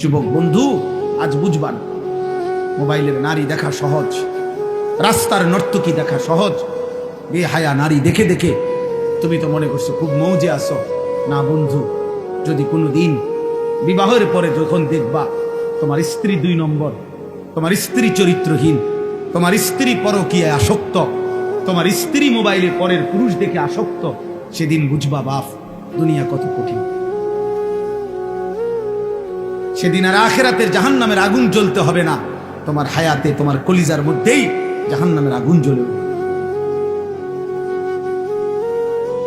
যুবক বন্ধু, আজ বুঝবান, মোবাইলের নারী দেখা সহজ, রাস্তার নর্তকী দেখা সহজ, বেহায়া নারী দেখে দেখে, তুমি তো মনে করছ খুব মৌজে আসো না বন্ধু, যদি কোনো দিন বিবাহের পরে যখন দেখবা তোমার স্ত্রী দুই নম্বর, তোমার স্ত্রী চরিত্রহীন, তোমার স্ত্রী পরকীয়ায় আসক্ত, তোমার স্ত্রী মোবাইলে পরের পুরুষ দেখে আসক্ত, সেদিন বুঝবা বাপ, দুনিয়া কত কঠিন। সেদিন আর আখেরাতের জাহান নামের আগুন জ্বলতে হবে না। তোমার হায়াতে, তোমার কলিজার মধ্যেই জাহান নামের আগুন জ্বলে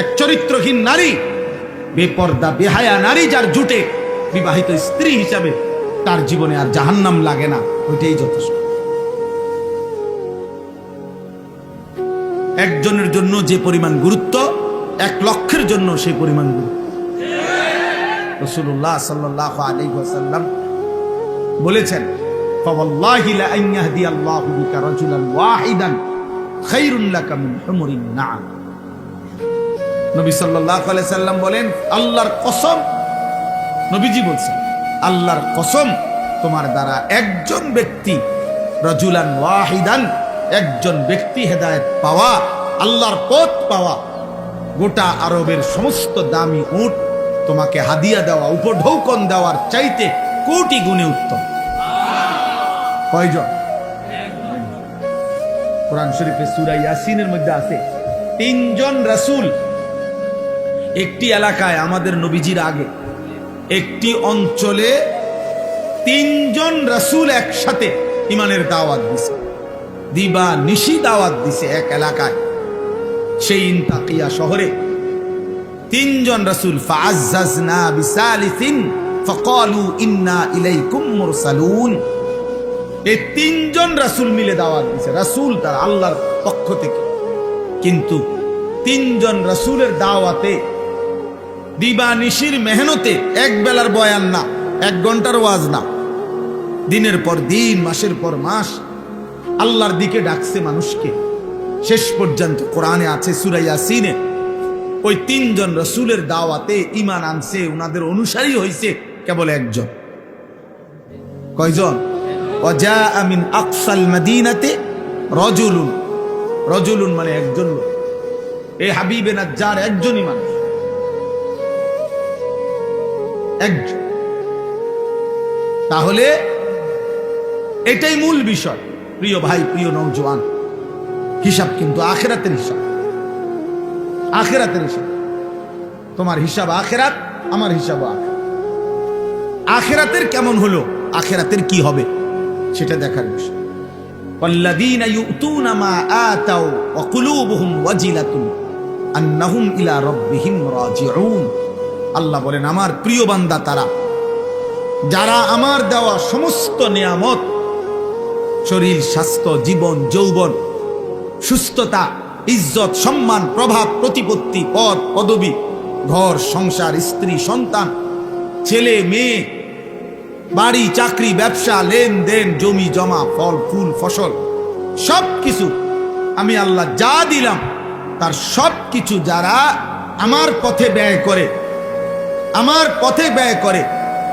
এক চরিত্রহীন নারী, বেপর্দা, বেহায়া নারী যার জুটে বিবাহিত স্ত্রী হিসাবে তার জীবনে আর জাহান্নাম লাগে না, ওইটাই যথেষ্ট। একজনের জন্য যে পরিমাণ গুরুত্ব, এক লক্ষের জন্য সেই পরিমাণ গুরুত্ব। রসুল্লাহ সাল্লাহ আলী ওয়াসাল্লাম বলেছেন নবীজি বলছেন, আল্লাহর কসম তোমার দ্বারা একজন ব্যক্তি রজুলান ওয়াহিদান, একজন ব্যক্তি হেদায়ত পাওয়া, আল্লাহর পথ পাওয়া গোটা আরবের সমস্ত দামি উঠ তোমাকে হাদিয়া দেওয়া, উপঢৌকন দেওয়ার চাইতে কোটি গুণে উত্তম। কয়জন? কোরআন শরীফে সূরা ইয়াসিনের মধ্যে আছে, তিনজন রাসূল একটি এলাকায় আমাদের নবীজির আগে, একটি অঞ্চলে তিনজন রাসূল একসাথে ইমানের দাওয়াত দিছে, দিবা নিশি দাওয়াত দিছে এক এলাকায়। সেই ইনতাকিয়া শহরে তিনজন রাসূল ইন্না তিনজন মিলে রাসূল তার আল্লাহর পক্ষ থেকে। কিন্তু তিনজন দাওয়াতে দিবা নিশির মেহনতে এক বেলার বয়ান না, এক ঘণ্টার ওয়াজ না। দিনের পর দিন, মাসের পর মাস, আল্লাহর দিকে ডাকছে মানুষকে। শেষ পর্যন্ত কোরআনে আছে সুরাইয়া সিনে ওই তিনজন রসুলের দাওয়াতে ইমান আনছে ওনাদের অনুসারী হয়েছে কেবল একজন। কয়জন? অজা আমিন আকসাল মদিনাতে রজুলুন। রজুলুন মানে একজন লোক। এই হাবিবে যার একজনই মানুষ। একজন। তাহলে এটাই মূল বিষয়। প্রিয় ভাই, প্রিয় নৌজওয়ান হিসাব কিন্তু আখেরাতের হিসাব। আখেরাতের হিসাব তোমার হিসাব আখেরাত আমার হিসাব আখেরাত আখেরাতের কেমন হলো আখেরাতের কি হবে সেটা দেখার বিষয় والذين يؤتون ما آتوا وقلوبهم وجلة أنهم إلى ربهم راجعون আল্লাহ বলেন আমার প্রিয় বান্দা তারা যারা আমার দেওয়া সমস্ত নিয়ামত শরীর স্বাস্থ্য জীবন যৌবন সুস্থতা ইজ্জত, সম্মান, প্রভাব, প্রতিপত্তি, পদ, পদবি, ঘর, সংসার, স্ত্রী, সন্তান, ছেলে, মেয়ে, বাড়ি, চাকরি, ব্যবসা, লেনদেন, জমি, জমা, ফল, ফুল, ফসল সব কিছু আমি আল্লাহ যা দিলাম, তার সব কিছু যারা আমার পথে ব্যয় করে, আমার পথে ব্যয় করে,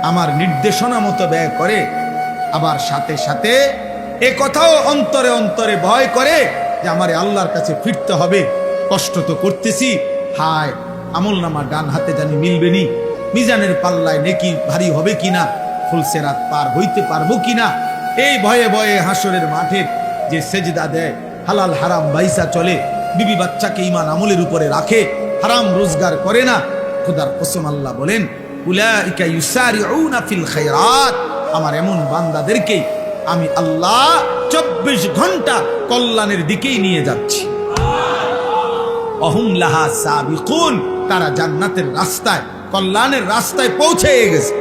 আমার নির্দেশনা মতো ব্যয় করে, আবার সাথে সাথে এ কথাও অন্তরে অন্তরে ভয় করে যে আমার আল্লাহর কাছে ফিরতে হবে। কষ্ট তো করতেছি। হায়, আমল নামা ডান হাতে জানি মিলবে নি মিজানের পাল্লায় নেকি ভারী হবে কিনা? ফুলসেরাত পার হইতে পারব কিনা? এই ভয়ে ভয়ে হাসরের মাঠে যে সেজদা দেয়, হালাল হারাম বাইসা চলে। বিবি বাচ্চাকে ইমান আমলের উপরে রাখে, হারাম রোজগার করে না। খুদার কসম আল্লাহ বলেন আমার এমন বান্দাদেরকে আমি আল্লাহ চব্বিশ ঘণ্টা কল্যাণের দিকেই নিয়ে যাচ্ছি। অহুম সাবিকুন, তারা জান্নাতের রাস্তায়, কল্যাণের রাস্তায় পৌঁছে গেছে।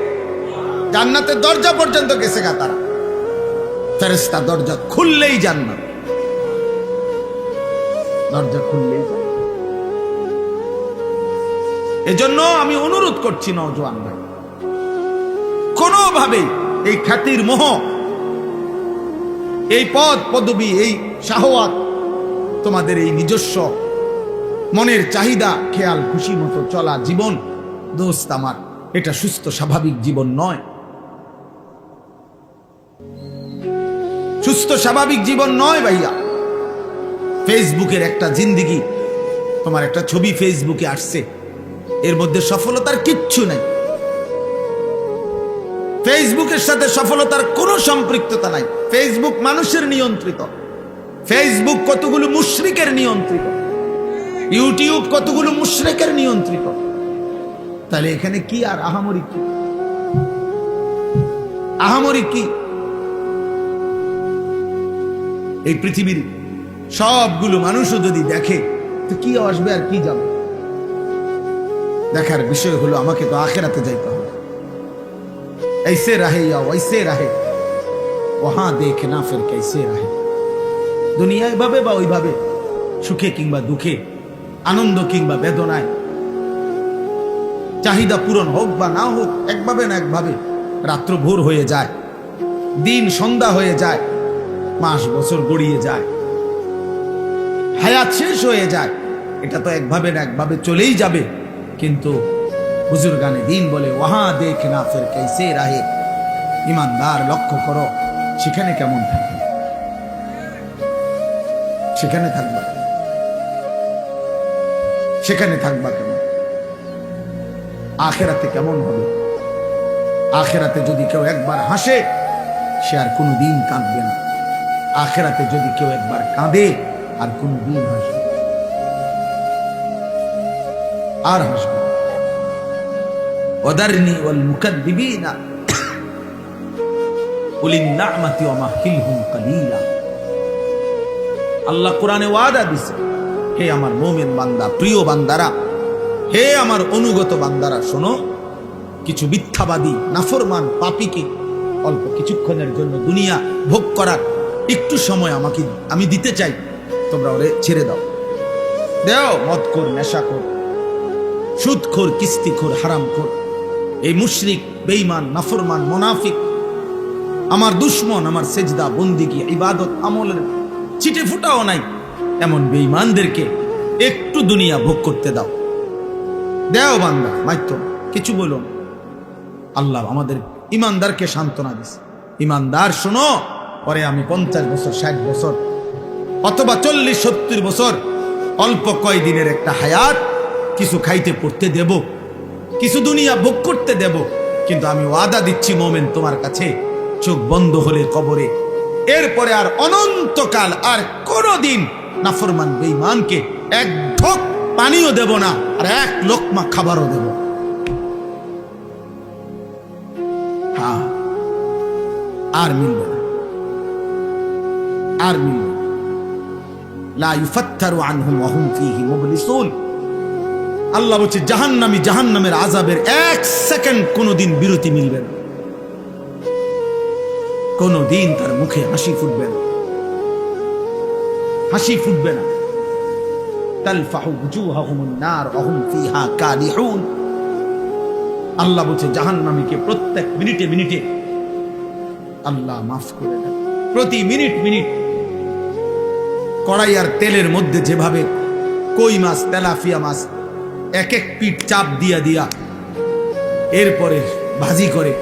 জান্নাতের দরজা পর্যন্ত গেছে গা তারা। ফেরেস্তা দরজা খুললেই জান্নাত। দরজা খুললেই এজন্য আমি অনুরোধ করছি নজওয়ান ভাই কোনোভাবে এই খ্যাতির মোহ এই পদ, পদবি, এই শাহওয়াত তোমাদের এই নিজস্ব মনের চাহিদা, খেয়াল, খুশি মতো চলা জীবন, দোস্ত আমার, এটা সুস্থ, স্বাভাবিক জীবন নয়। সুস্থ, স্বাভাবিক জীবন নয় ভাইয়া। ফেসবুকের একটা জিন্দিগি, তোমার একটা ছবি ফেসবুকে আসছে। এর মধ্যে সফলতার কিচ্ছু নাই। ফেসবুকের সাথে সফলতার কোনো সম্পৃক্ততা নাই। ফেসবুক মানুষের নিয়ন্ত্রিত ফেসবুক কতগুলো মুশরিকের নিয়ন্ত্রিত ইউটিউব কতগুলো মুশরিকের নিয়ন্ত্রিত তাহলে এখানে কি আর আহামরি কি আহামরি কি এই পৃথিবীর সবগুলো মানুষও যদি দেখে তো কি আসবে আর কি যাবে দেখার বিষয় হলো আমাকে তো আখেরাতে যাইতে হবে ऐसे रहे या वैसे रहे ওহা দেখে না ফের কেসে রাহে দুনিয়া এভাবে বা ওইভাবে সুখে কিংবা দুঃখে আনন্দ কিংবা বেদনায় চাহিদা পূরণ হোক বা না হোক একভাবে না একভাবে রাত্র ভোর হয়ে যায় দিন সন্ধ্যা হয়ে যায় মাস বছর গড়িয়ে যায় হায়াত শেষ হয়ে যায় এটা তো একভাবে না একভাবে চলেই যাবে কিন্তু হুজুর গানে দিন বলে ওহা দেখ না ফের কেসে রাহে ইমানদার লক্ষ্য করো সেখানে কেমন থাকবে? সেখানে থাকবা সেখানে থাকবা কেমন আখেরাতে কেমন হবে? আখেরাতে যদি কেউ একবার হাসে, সে আর কোনো দিন কাঁদবে না। আখেরাতে যদি কেউ একবার কাঁদে, আর কোন দিন হাসবে আর হাসবে ওদারনি ওল মুখাদ্দিবি না আল্লাহ কোরআনে ওয়াদা দিছে, হে আমার মোমেন বান্দা, প্রিয় বান্দারা, হে আমার অনুগত বান্দারা, শোনো, কিছু মিথ্যাবাদী, নাফরমান পাপিকে অল্প কিছুক্ষণের জন্য দুনিয়া ভোগ করার একটু সময় আমাকে, আমি দিতে চাই, তোমরা ওরে ছেড়ে দাও। দেও মদ কর নেশা কর সুদখোর, কিস্তিখোর, হারামখোর, এই মুশরিক, বেঈমান, নাফরমান, মোনাফিক আমার দুশ্মন, আমার সেজদা, বন্দিগি, ইবাদত, আমলের চিটে ফুটাও নাই। এমন বেঈমানদেরকে একটু দুনিয়া ভোগ করতে দাও। দেও বান্দা, মাইতো, কিছু বলো। আল্লাহ আমাদের ইমানদারকে সান্ত্বনা দিছে। ইমানদার, শোনো, পরে আমি পঞ্চাশ বছর, ষাট বছর, অথবা চল্লিশ, সত্তর বছর, অল্প কয় দিনের একটা হায়াত, কিছু খাইতে পড়তে দেব, কিছু দুনিয়া ভোগ করতে দেব, কিন্তু আমি ওয়াদা দিচ্ছি, মোমেন, তোমার কাছে চোখ বন্ধ হলে কবরে। এরপরে আর অনন্তকাল আর কোনোদিন নাফরমান বেঈমানকে এক ঢোক পানিও দেব না, আর এক লোকমা খাবারও দেব হ্যাঁ আর মিলবে আর মিলবে আল্লাহ বলছে, জাহান্নামী জাহান্নামের আজাবের এক সেকেন্ড কোনোদিন বিরতি মিলবে না। কোনোদিন তার মুখে হাসি ফুটবে না। হাসি ফুটবে না। আল্লাহ বলছে, জাহান্নামীকে প্রত্যেক মিনিটে মিনিটে আল্লাহ মাফ করে দেন। প্রতি মিনিট মিনিট কড়াই আর তেলের মধ্যে যেভাবে কই মাছ, তেলাফিয়া মাছ এক এক পিঠ চাপ দিয়া দিয়া এরপরে ভাজি করে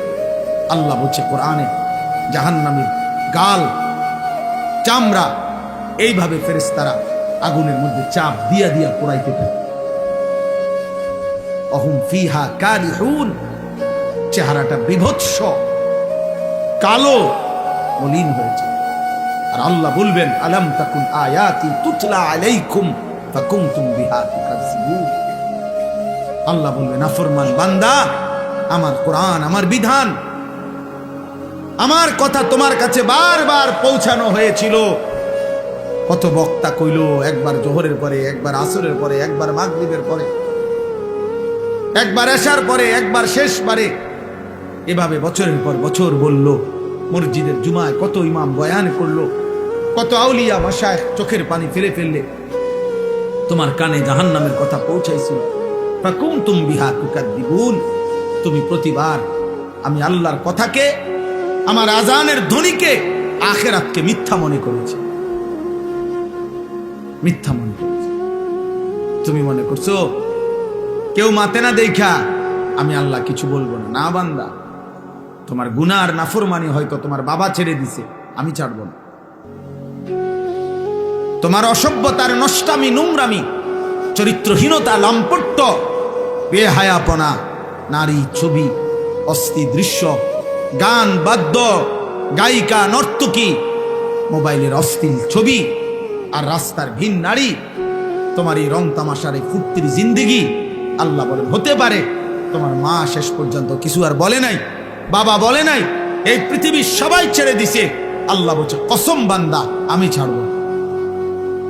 আল্লাহ বলছে, কোরআনে জাহান্নামীর গাল, চামড়া, এইভাবে ফেরেশতারা আগুনের মধ্যে চাপ দিয়া দিয়া পোড়াইতে থাকে। অহুম ফিহা চেহারাটা বিভৎস, কালো মলিন হয়েছে। আর আল্লাহ বলবেন, আলাম তাকুন আয়াতি তুতলা আলাইকুম ফাকুনতুম বিহা আল্লাহ বলবেন নাফরমান বান্দা, আমার কোরআন, আমার বিধান আমার কথা তোমার কাছে বারবার পৌঁছানো হয়েছিল। কত বক্তা কইল, একবার জোহরের পরে, একবার আসরের পরে, একবার মাগরিবের পরে, একবার এসার পরে, একবার শেষবারে। এভাবে বছরের পর বছর বলল, মসজিদের জুমায় কত ইমাম বয়ান করল, কত আউলিয়া ভাষায় চোখের পানি ফেলে ফেললে। তোমার কানে জাহান্নামের কথা পৌঁছাইছিল। ফাকুনতুম বিহা তুকাদ্দিবুন। তুমি প্রতিবার আমি আল্লাহর কথাকে আমার আজানের ধ্বনিকে আখেরাতকে মিথ্যা মনে করেছে। মিথ্যা মনে তুমি মনে করছ, কেউ মাতে না দেখা, আমি আল্লাহ কিছু বলব না। না বান্দা, তোমার গুনার নাফরমানি হয়তো তোমার বাবা ছেড়ে দিছে, আমি ছাড়ব না। তোমার অসভ্যতার নষ্টামি, নোংরামি, চরিত্রহীনতা লম্পট্ট বেহায়াপনা, নারী ছবি, অস্থি দৃশ্য গান, বাদ্য, গায়িকা, নর্তকী, মোবাইলের অস্থির ছবি আর রাস্তার ভিন নারী। তোমার এই রং তামাশার এই ফুর্তির জিন্দিগি আল্লাহ বলেন হতে পারে। তোমার মা শেষ পর্যন্ত কিছু আর বলে নাই, বাবা বলে নাই। এই পৃথিবীর সবাই ছেড়ে দিছে। আল্লাহ বলছে, কসম বান্দা, আমি ছাড়বো।